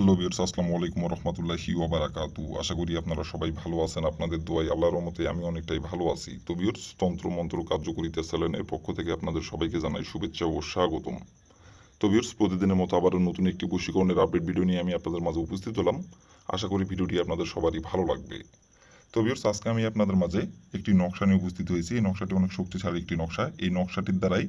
Hello বিয়ার্স আসসালামু আলাইকুম রহমতুল্লাহি ওবারাকাতু। আশা করি আপনারা সবাই ভালো আছেন, আপনাদের দোয়াই আল্লাহর রহমতে আমি অনেকটাই ভালো আছি। তো বিয়ার্স তন্ত্র মন্ত্র কার্যকরিতা চ্যানেলের পক্ষ থেকে আপনাদের সবাইকে জানাই শুভেচ্ছা ও স্বাগতম। তো বিয়ার্স প্রতিদিনের মতো আবারও নতুন একটি বশীকরণের আপডেট ভিডিও নিয়ে আমি আপনাদের মাঝে উপস্থিত হলাম। আশা করি ভিডিওটি আপনাদের সবারই ভালো লাগবে। তো বিয়ার্স আজকে আমি আপনাদের মাঝে একটি নকশা নিয়ে উপস্থিত হয়েছি। এই নকশাটি অনেক শক্তিশালী একটি নকশা। এই নকশাটির দ্বারাই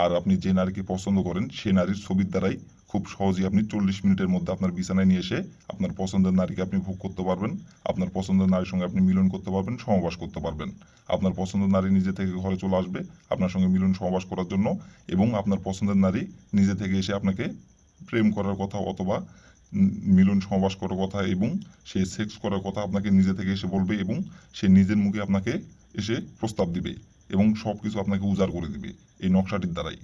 আর আপনি যে নারীকে পছন্দ করেন সেই নারীর ছবির দ্বারাই খুব সহজেই আপনি চল্লিশ মিনিটের মধ্যে আপনার বিছানায় নিয়ে এসে আপনার পছন্দের নারীকে আপনি ভোগ করতে পারবেন, আপনার পছন্দের নারীর সঙ্গে আপনি মিলন করতে পারবেন সহবাস করতে পারবেন। আপনার পছন্দের নারী নিজে থেকে ঘরে চলে আসবে আপনার সঙ্গে মিলন সহবাস করার জন্য এবং আপনার পছন্দের নারী নিজে থেকে এসে আপনাকে প্রেম করার কথা অথবা মিলন সহবাস করার কথা এবং সে সেক্স করার কথা আপনাকে নিজে থেকে এসে বলবে এবং সে নিজের মুখে আপনাকে এসে প্রস্তাব দিবে এবং সব কিছু আপনাকে উজাড় করে দিবে এই নকশাটির দ্বারাই।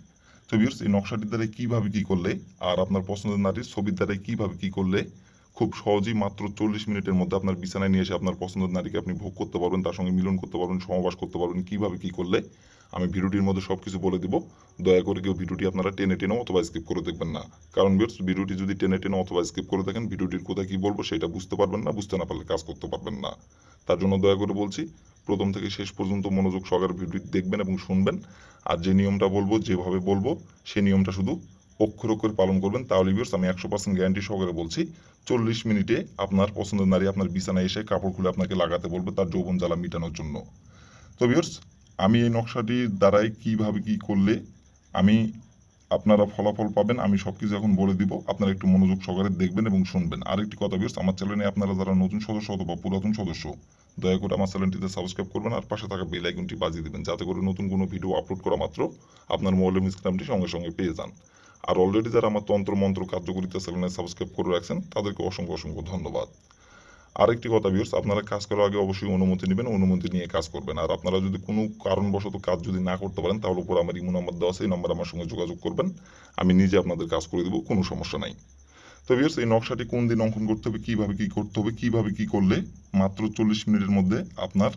তো এই নকশাটির দ্বারাই কীভাবে কী করলে আর আপনার পছন্দের নারীর ছবির দ্বারাই কীভাবে কী করলে খুব সহজেই মাত্র চল্লিশ মিনিটের মধ্যে আপনার বিছানায় নিয়ে এসে আপনার পছন্দের নারীকে আপনি ভোগ করতে পারবেন, তার সঙ্গে মিলন করতে পারবেন করতে পারবেন, কীভাবে কী করলে আমি ভিডিওটির মধ্যে সব কিছু বলে দিব। দয়া করে কেউ ভিডিওটি আপনারা টেনে টেনে অথবা স্কিপ করে দেখবেন না। কারণ ভিউয়ার্স, ভিডিওটি যদি টেনে টেনে অথবা স্কিপ করে দেখেন, ভিডিওটির কোথায় কী বলব সেটা বুঝতে পারবেন না, বুঝতে না পারলে কাজ করতে পারবেন না। তার জন্য দয়া করে বলছি প্রথম থেকে শেষ পর্যন্ত মনোযোগ সহকারে ভিডিওটি দেখবেন এবং শুনবেন। আর যে নিয়মটা বলব, যেভাবে বলব সেই নিয়মটা শুধু অক্ষর অক্ষরে পালন করবেন। তাহলে ভিউয়ার্স আমি একশো পার্সেন্ট গ্যারান্টি সহকারে বলছি, চল্লিশ মিনিটে আপনার পছন্দের নারী আপনার বিছানায় এসে কাপড় খুলে আপনাকে লাগাতে বলবে তার যৌবন জ্বালা মেটানোর জন্য। তো ভিউয়ার্স আমি এই নকশাটির দ্বারাই কীভাবে কি করলে আমি আপনারা ফলাফল পাবেন, আমি সব কিছু এখন বলে দিব। আপনারা একটু মনোযোগ সহকারে দেখবেন এবং শুনবেন। আরেকটি কথা ভিউয়ার্স আমার চ্যানেলে আপনারা যারা নতুন সদস্য অথবা পুরাতন সদস্য দয়া করে আমার চ্যানেলটিতে সাবস্ক্রাইব করবেন আর পাশে থাকা বেল আইকনটি বাজিয়ে দেবেন, যাতে করে নতুন কোনো ভিডিও আপলোড করা মাত্র আপনার মোবাইলের স্ক্রিনটি সঙ্গে সঙ্গে পেয়ে যান। আর অলরেডি যারা আমার তন্ত্র মন্ত্র কার্যকরিতা চ্যানেলে সাবস্ক্রাইব করে রাখছেন, তাদেরকে অসংখ্য অসংখ্য ধন্যবাদ। আরেকটি কথা ভিউর্স আপনারা কাজ করার আগে অবশ্যই অনুমতি নেবেন, অনুমতি নিয়ে কাজ করবেন। আর আপনারা যদি কোনো কারণবশত কাজ যদি না করতে পারেন, তাহলে উপর আমার ইমো নাম্বার দেওয়া আছে, এই নাম্বার আমার সঙ্গে যোগাযোগ করবেন। আমি নিজে আপনাদের কাজ করে দেবো, কোনো সমস্যা নাই। তো এই নকশাটি কোন দিন অঙ্কন করতে হবে, কীভাবে কী করতে হবে, কীভাবে কী করলে মাত্র চল্লিশ মিনিটের মধ্যে আপনার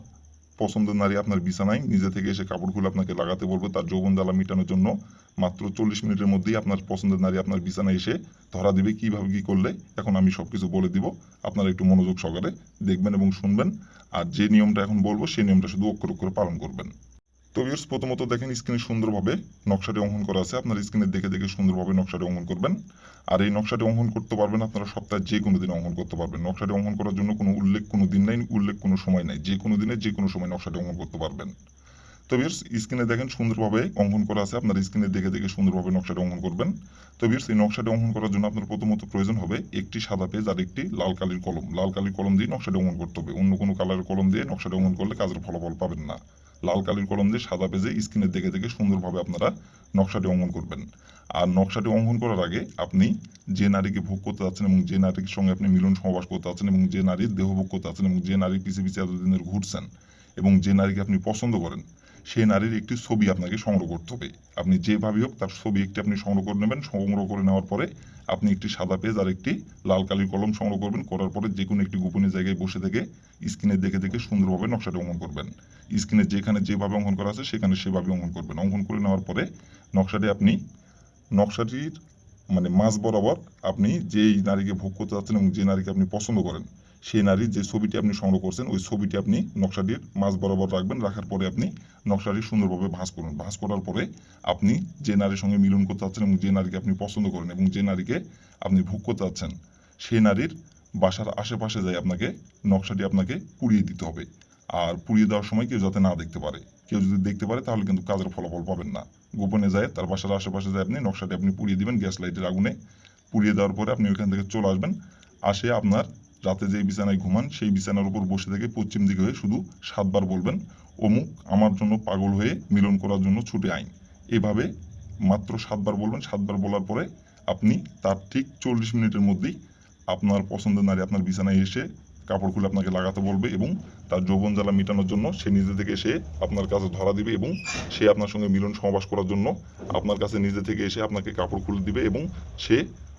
পছন্দের নারী আপনার বিছানায় নিজে থেকে এসে কাপড় খুলে আপনাকে লাগাতে বলবে, তার যৌবন জ্বালা মেটানোর জন্য মাত্র চল্লিশ মিনিটের মধ্যেই আপনার পছন্দের নারী আপনার বিছানায় এসে ধরা দিবে, কীভাবে কি করলে, এখন আমি সব কিছু বলে দিব, আপনারা একটু মনোযোগ সহকারে দেখবেন এবং শুনবেন, আর যে নিয়মটা এখন বলব, সেই নিয়মটা শুধু অক্ষর অক্ষরে পালন করবেন। তো ভিউয়ার্স প্রথমত দেখেন স্ক্রিনে সুন্দরভাবে নকশাটি অঙ্কন করা আছে। আপনার স্ক্রিনে দেখে দেখে সুন্দরভাবে নকশাটি অঙ্কন করবেন। আর এই নকশাটি অঙ্কন করতে পারবেন আপনারা সপ্তাহে যে কোনো দিন অঙ্কন করতে পারবেন। নকশাটি অঙ্কন করার জন্য কোনো উল্লেখ কোনো দিন নাই, উল্লেখ কোনো সময় নাই। যে কোনো দিনে যে কোনো সময় নকশাটি অঙ্কন করতে পারবেন। তো ভিউয়ার্স স্ক্রিনে দেখেন সুন্দরভাবে অঙ্কন করা আছে। আপনার স্ক্রিনে দেখে দেখে সুন্দরভাবে নকশাটি অঙ্কন করবেন। তো ভিউয়ার্স এই নকশাটি অঙ্কন করার জন্য আপনার প্রথমত প্রয়োজন হবে একটি সাদা পেজ আর একটি লাল কালির কলম। লাল কালির কলম দিয়ে নকশাটি অঙ্কন করতে হবে। অন্য কোনো কালারের কলম দিয়ে নকশাটি অঙ্কন করলে কাজের ফলাফল পাবেন না। লাল কালির কলম দিয়ে সাদা পেজে স্ক্রিনে দেখে দেখে সুন্দরভাবে আপনারা নকশাটি অঙ্কন করবেন। আর নকশাটি অঙ্কন করার আগে আপনি যে নারীকে ভোগ করতে যাচ্ছেন এবং যে নারীর সঙ্গে আপনি মিলন সহবাস করতে যাচ্ছেন এবং যে নারীর দেহ ভোগ করতে যাচ্ছেন এবং যে নারীর পিছিয়ে পিছিয়ে এতদিনের ঘুরছেন এবং যে নারীকে আপনি পছন্দ করেন সেই নারীর একটি ছবি আপনাকে সংগ্রহ করতে হবে। আপনি যেভাবে হোক তার ছবি একটি আপনি সংগ্রহ করে নেবেন, সংগ্রহ করে নেওয়ার পরে আপনি একটি সাদা পেজ আর একটি লাল কালির কলম সংগ্রহ করবেন, করার পরে যে কোনো একটি গোপনীয় জায়গায় বসে থেকে স্ক্রিনে দেখে দেখে সুন্দরভাবে নকশাটি অঙ্কন করবেন। স্ক্রিনে যেখানে যেভাবে অঙ্কন করা আছে সেখানে সেভাবে অঙ্কন করবেন। অঙ্কন করে নেওয়ার পরে নকশাটি আপনি, নকশাটির মানে মাঝ বরাবর আপনি যেই নারীকে ভোগ করতে যাচ্ছেন এবং যে নারীকে আপনি পছন্দ করেন সেই নারীর যে ছবিটি আপনি সংগ্রহ করছেন, ওই ছবিটি আপনি নকশাটির মাঝ বরাবর রাখবেন, রাখার পরে আপনি নকশাটি সুন্দরভাবে ভাঁজ করুন। ভাঁজ করার পরে আপনি যে নারীর সঙ্গে মিলন করতে চাচ্ছেন এবং যে নারীকে আপনি পছন্দ করেন এবং যে নারীকে আপনি ভোগ করতে চাচ্ছেন, সেই নারীর বাসার আশেপাশে যাই আপনাকে নকশাটি আপনাকে পুড়িয়ে দিতে হবে। আর পুড়িয়ে দেওয়ার সময় কেউ যাতে না দেখতে পারে। কেউ যদি দেখতে পারে, তাহলে কিন্তু কাজের ফলাফল পাবেন না। গোপনে যায় তার বাসার আশেপাশে যায় আপনি নকশাটি আপনি পুড়িয়ে দিবেন গ্যাস লাইটের আগুনে পুড়িয়ে দেওয়ার পরে আপনি ওইখান থেকে চলে আসবেন। আসে আপনার রাতে যে বিছানায় ঘুমান, সেই বিছানার উপর বসে থেকে পশ্চিম দিকে হয়ে শুধু সাতবার বলবেন, অমুক আমার জন্য পাগল হয়ে মিলন করার জন্য ছুটে আইন। এভাবে মাত্র সাতবার বলবেন, সাতবার বলার পরে আপনি তার ঠিক চল্লিশ মিনিটের মধ্যেই আপনার পছন্দের নারী আপনার বিছানায় এসে কাপড় খুলে আপনাকে লাগাতে বলবে এবং তার যৌবন জ্বালা মেটানোর জন্য সে নিজে থেকে এসে আপনার কাছে ধরা দিবে এবং সে আপনার সঙ্গে মিলন সমাবাস করার জন্য আপনার কাছে নিজে থেকে এসে আপনাকে কাপড় খুলে দিবে এবং সে